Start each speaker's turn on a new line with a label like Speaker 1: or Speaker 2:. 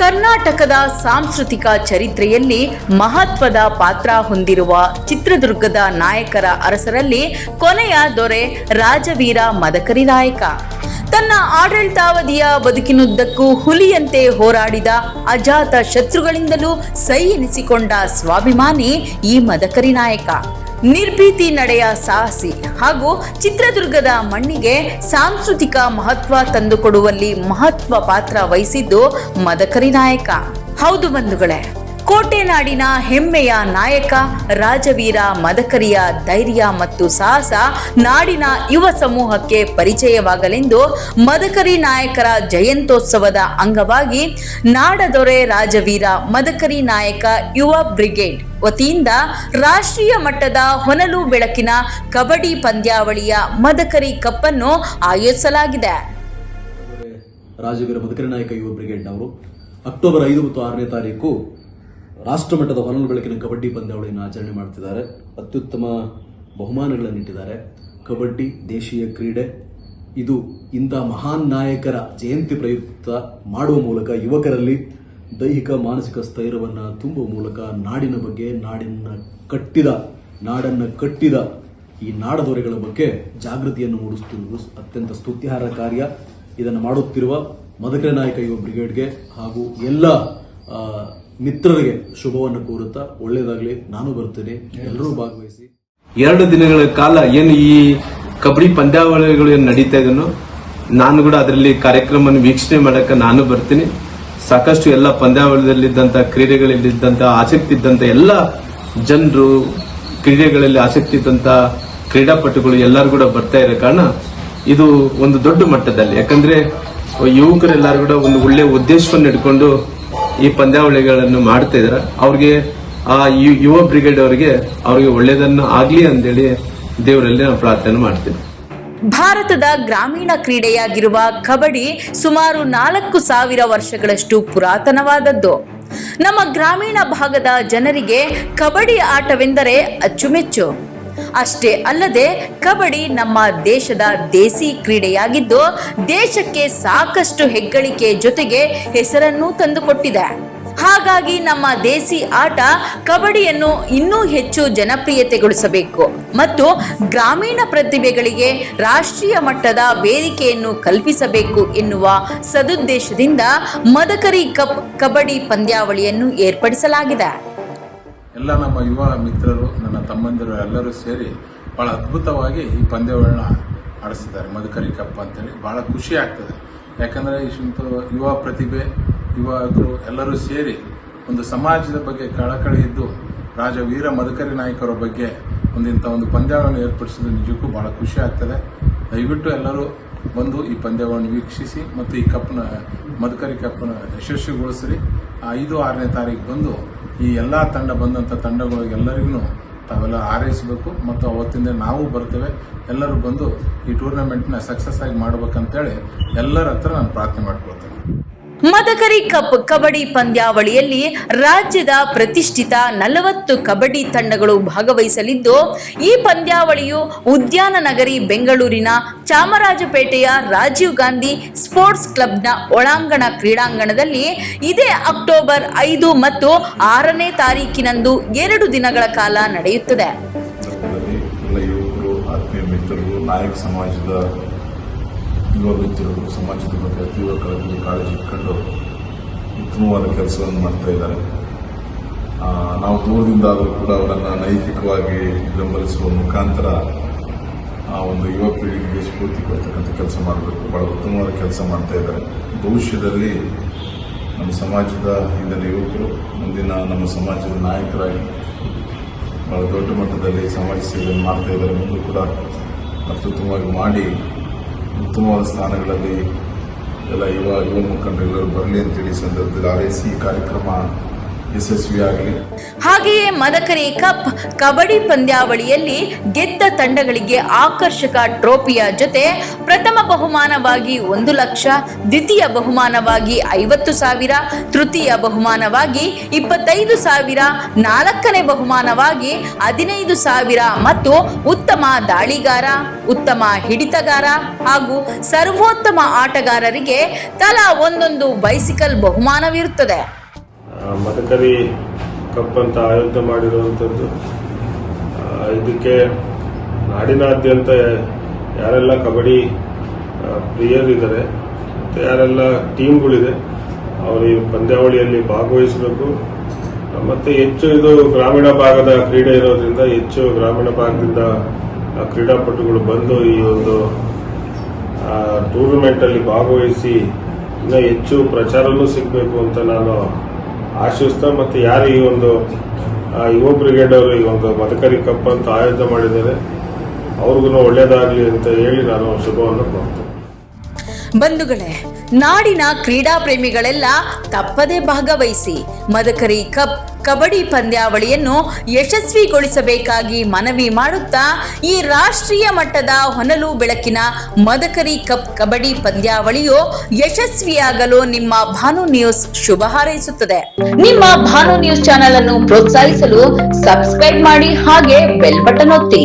Speaker 1: ಕರ್ನಾಟಕದ ಸಾಂಸ್ಕೃತಿಕ ಚರಿತ್ರೆಯಲ್ಲಿ ಮಹತ್ವದ ಪಾತ್ರ ಹೊಂದಿರುವ ಚಿತ್ರದುರ್ಗದ ನಾಯಕರ ಅರಸರಲ್ಲಿ ಕೊನೆಯ ದೊರೆ ರಾಜವೀರ ಮದಕರಿ ನಾಯಕ. ತನ್ನ ಆಡಳಿತಾವಧಿಯ ಬದುಕಿನುದ್ದಕ್ಕೂ ಹುಲಿಯಂತೆ ಹೋರಾಡಿದ ಅಜಾತ ಶತ್ರುಗಳಿಂದಲೂ ಸೈ ಎನಿಸಿಕೊಂಡ ಸ್ವಾಭಿಮಾನಿ ಈ ಮದಕರಿ ನಾಯಕ. ನಿರ್ಭೀತಿ ನಡೆಯ ಸಾಹಸಿ ಹಾಗೂ ಚಿತ್ರದುರ್ಗದ ಮಣ್ಣಿಗೆ ಸಾಂಸ್ಕೃತಿಕ ಮಹತ್ವ ತಂದುಕೊಡುವಲ್ಲಿ ಮಹತ್ವ ಪಾತ್ರ ವಹಿಸಿದ್ದು ಮದಕರಿ ನಾಯಕ. ಹೌದು ಬಂಧುಗಳೇ. ಕೋಟೆನಾಡಿನ ಹೆಮ್ಮೆಯ ನಾಯಕ ರಾಜವೀರ ಮದಕರಿಯ ಧೈರ್ಯ ಮತ್ತು ಸಾಹಸ ನಾಡಿನ ಯುವ ಸಮೂಹಕ್ಕೆ ಪರಿಚಯವಾಗಲೆಂದು ಮದಕರಿ ನಾಯಕರ ಜಯಂತೋತ್ಸವದ ಅಂಗವಾಗಿ ನಾಡದೊರೆ ರಾಜವೀರ ಮದಕರಿ ನಾಯಕ ಯುವ ಬ್ರಿಗೇಡ್ ವತಿಯಿಂದ ರಾಷ್ಟ್ರೀಯ ಮಟ್ಟದ ಹೊನಲು ಬೆಳಕಿನ ಕಬಡ್ಡಿ ಪಂದ್ಯಾವಳಿಯ ಮದಕರಿ ಕಪ್ಪನ್ನು ಆಯೋಜಿಸಲಾಗಿದೆ.
Speaker 2: ರಾಜವೀರ ಮದಕರಿ ನಾಯಕ ಯುವ ಬ್ರಿಗೇಡ್ ಅವರು ಅಕ್ಟೋಬರ್ ಐದು ಮತ್ತು ಆರನೇ ತಾರೀಕು ರಾಷ್ಟ್ರಮಟ್ಟದ ಹೊನಲು ಬೆಳಕಿನ ಕಬಡ್ಡಿ ಪಂದ್ಯಾವಳಿಯನ್ನು ಆಚರಣೆ ಮಾಡ್ತಿದ್ದಾರೆ. ಅತ್ಯುತ್ತಮ ಬಹುಮಾನಗಳನ್ನು ಇಟ್ಟಿದ್ದಾರೆ ಕಬಡ್ಡಿ ದೇಶೀಯ ಕ್ರೀಡೆ. ಇದು ಇಂಥ ಮಹಾನ್ ನಾಯಕರ ಜಯಂತಿ ಪ್ರಯುಕ್ತ ಮಾಡುವ ಮೂಲಕ ಯುವಕರಲ್ಲಿ ದೈಹಿಕ, ಮಾನಸಿಕ ಸ್ಥೈರ್ಯವನ್ನು ತುಂಬುವ ಮೂಲಕ ನಾಡಿನ ಬಗ್ಗೆ, ನಾಡಿನ ಕಟ್ಟಿದ, ನಾಡನ್ನು ಕಟ್ಟಿದ ಈ ನಾಡದೊರೆಗಳ ಬಗ್ಗೆ ಜಾಗೃತಿಯನ್ನು ಮೂಡಿಸುತ್ತಿರುವುದು ಅತ್ಯಂತ ಸ್ತುತ್ಯಾರ್ಹ ಕಾರ್ಯ. ಇದನ್ನು ಮಾಡುತ್ತಿರುವ ಮದಕರಿ ನಾಯಕ ಯುವ ಬ್ರಿಗೇಡ್ಗೆ ಹಾಗೂ ಎಲ್ಲ ಮಿತ್ರರಿಗೆ ಶುಭವನ್ನು ಕೋರುತ್ತಾ ಒಳ್ಳೇದಾಗ್ಲಿ ನಾನು ಬರ್ತೇನೆ ಎಲ್ಲರೂ ಭಾಗವಹಿಸಿ.
Speaker 3: ಎರಡು ದಿನಗಳ ಕಾಲ ಏನು ಈ ಕಬಡ್ಡಿ ಪಂದ್ಯಾವಳಿಗಳು ಏನು ನಡೀತಾ ಇದನ್ನು ನಾನು ಕೂಡ ಅದರಲ್ಲಿ ಕಾರ್ಯಕ್ರಮವನ್ನು ವೀಕ್ಷಣೆ ಮಾಡಕ್ಕೆ ನಾನು ಬರ್ತೀನಿ. ಸಾಕಷ್ಟು ಎಲ್ಲ ಪಂದ್ಯಾವಳಿಯಲ್ಲಿದ್ದಂಥ ಕ್ರೀಡೆಗಳಲ್ಲಿದ್ದಂಥ ಆಸಕ್ತಿ ಇದ್ದಂಥ ಎಲ್ಲ ಜನರು ಕ್ರೀಡೆಗಳಲ್ಲಿ ಆಸಕ್ತಿ ಇದ್ದಂಥ ಕ್ರೀಡಾಪಟುಗಳು ಎಲ್ಲರೂ ಕೂಡ ಬರ್ತಾ ಇರೋ ಕಾರಣ ಇದು ಒಂದು ದೊಡ್ಡ ಮಟ್ಟದಲ್ಲಿ. ಯಾಕಂದ್ರೆ ಯುವಕರೆಲ್ಲರೂ ಕೂಡ ಒಂದು ಒಳ್ಳೆಯ ಉದ್ದೇಶವನ್ನು ಇಟ್ಕೊಂಡು ಈ ಪಂದ್ಯಾವಳಿಗಳನ್ನು ಮಾಡ್ತಾ ಇದ್ರ ಅವ್ರಿಗೆ, ಆ ಯುವ ಬ್ರಿಗೇಡ್ ಅವರಿಗೆ ಅವ್ರಿಗೆ ಒಳ್ಳೇದನ್ನು ಆಗ್ಲಿ ಅಂತೇಳಿ ದೇವರಲ್ಲಿ ನಾವು ಪ್ರಾರ್ಥನೆ ಮಾಡ್ತೀವಿ.
Speaker 1: ಭಾರತದ ಗ್ರಾಮೀಣ ಕ್ರೀಡೆಯಾಗಿರುವ ಕಬಡ್ಡಿ ಸುಮಾರು ನಾಲ್ಕು ಸಾವಿರ ವರ್ಷಗಳಷ್ಟು ಪುರಾತನವಾದದ್ದು. ನಮ್ಮ ಗ್ರಾಮೀಣ ಭಾಗದ ಜನರಿಗೆ ಕಬಡ್ಡಿ ಆಟವೆಂದರೆ ಅಚ್ಚುಮೆಚ್ಚು. ಅಷ್ಟೇ ಅಲ್ಲದೆ ಕಬಡ್ಡಿ ನಮ್ಮ ದೇಶದ ದೇಸಿ ಕ್ರೀಡೆಯಾಗಿದ್ದು ದೇಶಕ್ಕೆ ಸಾಕಷ್ಟು ಹೆಗ್ಗಳಿಕೆ ಜೊತೆಗೆ ಹೆಸರನ್ನೂ ತಂದುಕೊಟ್ಟಿದೆ. ಹಾಗಾಗಿ ನಮ್ಮ ದೇಸಿ ಆಟ ಕಬಡ್ಡಿಯನ್ನು ಇನ್ನೂ ಹೆಚ್ಚು ಜನಪ್ರಿಯತೆಗೊಳಿಸಬೇಕು ಮತ್ತು ಗ್ರಾಮೀಣ ಪ್ರತಿಭೆಗಳಿಗೆ ರಾಷ್ಟ್ರೀಯ ಮಟ್ಟದ ವೇದಿಕೆಯನ್ನು ಕಲ್ಪಿಸಬೇಕು ಎನ್ನುವ ಸದುದ್ದೇಶದಿಂದ ಮದಕರಿ ಕಪ್ ಕಬಡ್ಡಿ ಪಂದ್ಯಾವಳಿಯನ್ನು ಏರ್ಪಡಿಸಲಾಗಿದೆ.
Speaker 4: ಎಲ್ಲ ನಮ್ಮ ಯುವ ಮಿತ್ರರು, ನನ್ನ ತಮ್ಮಂದಿರು ಎಲ್ಲರೂ ಸೇರಿ ಬಹಳ ಅದ್ಭುತವಾಗಿ ಈ ಪಂದ್ಯಗಳನ್ನ ಆಡಿಸ್ತಿದ್ದಾರೆ ಮಧುಕರಿ ಕಪ್ ಅಂತೇಳಿ ಬಹಳ ಖುಷಿ ಆಗ್ತದೆ. ಯಾಕಂದರೆ ಇಷ್ಟೊಂದು ಯುವ ಪ್ರತಿಭೆ, ಯುವಕರು ಎಲ್ಲರೂ ಸೇರಿ ಒಂದು ಸಮಾಜದ ಬಗ್ಗೆ ಕಳಕಳಿ ಇದ್ದು, ರಾಜ ವೀರ ಮಧುಕರಿ ನಾಯಕರ ಬಗ್ಗೆ ಒಂದಿಂಥ ಒಂದು ಪಂದ್ಯಗಳನ್ನು ಏರ್ಪಡಿಸಿದ್ದು ನಿಜಕ್ಕೂ ಬಹಳ ಖುಷಿ ಆಗ್ತದೆ. ದಯವಿಟ್ಟು ಎಲ್ಲರೂ ಬಂದು ಈ ಪಂದ್ಯವನ್ನು ವೀಕ್ಷಿಸಿ ಮತ್ತು ಈ ಕಪ್ನ, ಮಧುಕರಿ ಕಪ್ನ ಯಶಸ್ವಿಗೊಳಿಸಿರಿ. ಐದು ಆರನೇ ತಾರೀಕು ಬಂದು ಈ ಎಲ್ಲ ತಂಡ ಬಂದಂಥ ತಂಡಗಳಿಗೆಲ್ಲರಿಗೂ ತಾವೆಲ್ಲ ಹಾರೈಸಬೇಕು. ಮತ್ತು ಅವತ್ತಿಂದ ನಾವು ಬರ್ತೇವೆ. ಎಲ್ಲರೂ ಬಂದು ಈ ಟೂರ್ನಮೆಂಟ್ನ ಸಕ್ಸಸ್ ಆಗಿ ಮಾಡ್ಬೇಕಂತೇಳಿ ಎಲ್ಲರ ಹತ್ರ ನಾನು ಪ್ರಾರ್ಥನೆ ಮಾಡ್ಕೊಳ್ತೇನೆ.
Speaker 1: ಮದಕರಿ ಕಪ್ ಕಬಡ್ಡಿ ಪಂದ್ಯಾವಳಿಯಲ್ಲಿ ರಾಜ್ಯದ ಪ್ರತಿಷ್ಠಿತ ನಲವತ್ತು ಕಬಡ್ಡಿ ತಂಡಗಳು ಭಾಗವಹಿಸಲಿದ್ದು, ಈ ಪಂದ್ಯಾವಳಿಯು ಉದ್ಯಾನ ನಗರಿ ಬೆಂಗಳೂರಿನ ಚಾಮರಾಜಪೇಟೆಯ ರಾಜೀವ್ ಗಾಂಧಿ ಸ್ಪೋರ್ಟ್ಸ್ ಕ್ಲಬ್ನ ಒಳಾಂಗಣ ಕ್ರೀಡಾಂಗಣದಲ್ಲಿ ಇದೇ ಅಕ್ಟೋಬರ್ ಐದು ಮತ್ತು ಆರನೇ ತಾರೀಕಿನಂದು ಎರಡು ದಿನಗಳ ಕಾಲ ನಡೆಯುತ್ತದೆ.
Speaker 5: ಯುವ ವ್ಯಕ್ತಿಗಳು, ಸಮಾಜದ ಬಗ್ಗೆ ತೀವ್ರ ಕಾಳಜಿ ಕಾಳಜಿ ಇಟ್ಕೊಂಡು ಉತ್ತಮವಾದ ಕೆಲಸವನ್ನು ಮಾಡ್ತಾ ಇದ್ದಾರೆ. ನಾವು ದೂರದಿಂದ ಆದರೂ ಕೂಡ ಅವರನ್ನು ನೈತಿಕವಾಗಿ ಬೆಂಬಲಿಸುವ ಮುಖಾಂತರ ಆ ಒಂದು ಯುವ ಪೀಳಿಗೆಗೆ ಸ್ಫೂರ್ತಿ ಕೊಡ್ತಕ್ಕಂಥ ಕೆಲಸ ಮಾಡಬೇಕು. ಬಹಳ ಉತ್ತಮವಾದ ಕೆಲಸ ಮಾಡ್ತಾ ಇದ್ದಾರೆ. ಭವಿಷ್ಯದಲ್ಲಿ ನಮ್ಮ ಸಮಾಜದ ಹಿಂದಿನ ಯುವಕರು, ಮುಂದಿನ ನಮ್ಮ ಸಮಾಜದ ನಾಯಕರಾಗಿ ಬಹಳ ದೊಡ್ಡ ಮಟ್ಟದಲ್ಲಿ ಸಮಾಜ ಸೇವೆಯನ್ನು ಮಾಡ್ತಾ ಇದ್ದಾರೆ. ಮುಂದೆ ಕೂಡ ಅತ್ಯುತ್ತಮವಾಗಿ ಮಾಡಿ ಉತ್ತಮವಾದ ಸ್ಥಾನಗಳಲ್ಲಿ ಎಲ್ಲ ಯುವ ಯುವ ಮುಖಂಡರೆಲ್ಲರೂ ಬರಲಿ ಅಂತೇಳಿ ಸಂದರ್ಭದಲ್ಲಿ ಆರೈಸಿ ಈ ಕಾರ್ಯಕ್ರಮ ಯಶಸ್ವಿಯಾಗಲಿ
Speaker 1: ಹಾಗೆಯೇ ಮದಕರಿ ಕಪ್ ಕಬಡ್ಡಿ ಪಂದ್ಯಾವಳಿಯಲ್ಲಿ ಗೆದ್ದ ತಂಡಗಳಿಗೆ ಆಕರ್ಷಕ ಟ್ರೋಫಿಯ ಜೊತೆ ಪ್ರಥಮ ಬಹುಮಾನವಾಗಿ ಒಂದು ಲಕ್ಷ, ದ್ವಿತೀಯ ಬಹುಮಾನವಾಗಿ ಐವತ್ತು ಸಾವಿರ, ತೃತೀಯ ಬಹುಮಾನವಾಗಿ ಇಪ್ಪತ್ತೈದು ಸಾವಿರ, ನಾಲ್ಕನೇ ಬಹುಮಾನವಾಗಿ ಹದಿನೈದು ಸಾವಿರ ಮತ್ತು ಉತ್ತಮ ದಾಳಿಗಾರ, ಉತ್ತಮ ಹಿಡಿತಗಾರ ಹಾಗೂ ಸರ್ವೋತ್ತಮ ಆಟಗಾರರಿಗೆ ತಲಾ ಒಂದೊಂದು ಬೈಸಿಕಲ್ ಬಹುಮಾನವಿರುತ್ತದೆ.
Speaker 6: ಮದಕರಿ ಕಪ್ ಅಂತ ಆಯೋಜನೆ ಮಾಡಿರುವಂಥದ್ದು. ಇದಕ್ಕೆ ನಾಡಿನಾದ್ಯಂತ ಯಾರೆಲ್ಲ ಕಬಡ್ಡಿ ಪ್ರಿಯರಿದ್ದಾರೆ ಮತ್ತು ಯಾರೆಲ್ಲ ಟೀಮ್ಗಳಿದೆ, ಅವರು ಈ ಪಂದ್ಯಾವಳಿಯಲ್ಲಿ ಭಾಗವಹಿಸಬೇಕು. ಮತ್ತು ಹೆಚ್ಚು ಇದು ಗ್ರಾಮೀಣ ಭಾಗದ ಕ್ರೀಡೆ ಇರೋದ್ರಿಂದ ಹೆಚ್ಚು ಗ್ರಾಮೀಣ ಭಾಗದಿಂದ ಕ್ರೀಡಾಪಟುಗಳು ಬಂದು ಈ ಒಂದು ಟೂರ್ನಮೆಂಟಲ್ಲಿ ಭಾಗವಹಿಸಿ ಇನ್ನೂ ಹೆಚ್ಚು ಪ್ರಚಾರವೂ ಸಿಗಬೇಕು ಅಂತ ನಾನು ಆಶಿಸ್ತಾ ಮತ್ತು ಯಾರು ಈ ಒಂದು ಯುವ ಬ್ರಿಗೇಡ್ ಅವರು ಈ ಒಂದು ಮದಕರಿ ಕಪ್ ಅಂತ ಆಯೋಜನೆ ಮಾಡಿದ್ದಾರೆ, ಅವ್ರಿಗೂ ಒಳ್ಳೇದಾಗಲಿ ಅಂತ ಹೇಳಿ ನಾನು ಶುಭವನ್ನು ಕೊಡ್ತೇನೆ
Speaker 1: ಬಂಧುಗಳೇ ನಾಡಿನ ಕ್ರೀಡಾ ಪ್ರೇಮಿಗಳೆಲ್ಲ ತಪ್ಪದೇ ಭಾಗವಹಿಸಿ ಮದಕರಿ ಕಪ್, ಕಬಡ್ಡಿ ಪಂದ್ಯಾವಳಿಯನ್ನು ಯಶಸ್ವಿಗೊಳಿಸಬೇಕಾಗಿ ಮನವಿ ಮಾಡುತ್ತಾ ಈ ರಾಷ್ಟ್ರೀಯ ಮಟ್ಟದ ಹೊನಲು ಬೆಳಕಿನ ಮದಕರಿ ಕಪ್, ಕಬಡ್ಡಿ ಪಂದ್ಯಾವಳಿಯು ಯಶಸ್ವಿಯಾಗಲು ನಿಮ್ಮ ಭಾನು ನ್ಯೂಸ್ ಶುಭ ಹಾರೈಸುತ್ತದೆ. ನಿಮ್ಮ ಭಾನು ನ್ಯೂಸ್ ಚಾನೆಲ್ ಅನ್ನು ಪ್ರೋತ್ಸಾಹಿಸಲು ಸಬ್ಸ್ಕ್ರೈಬ್ ಮಾಡಿ ಹಾಗೆ ಬೆಲ್ ಬಟನ್ ಒತ್ತಿ.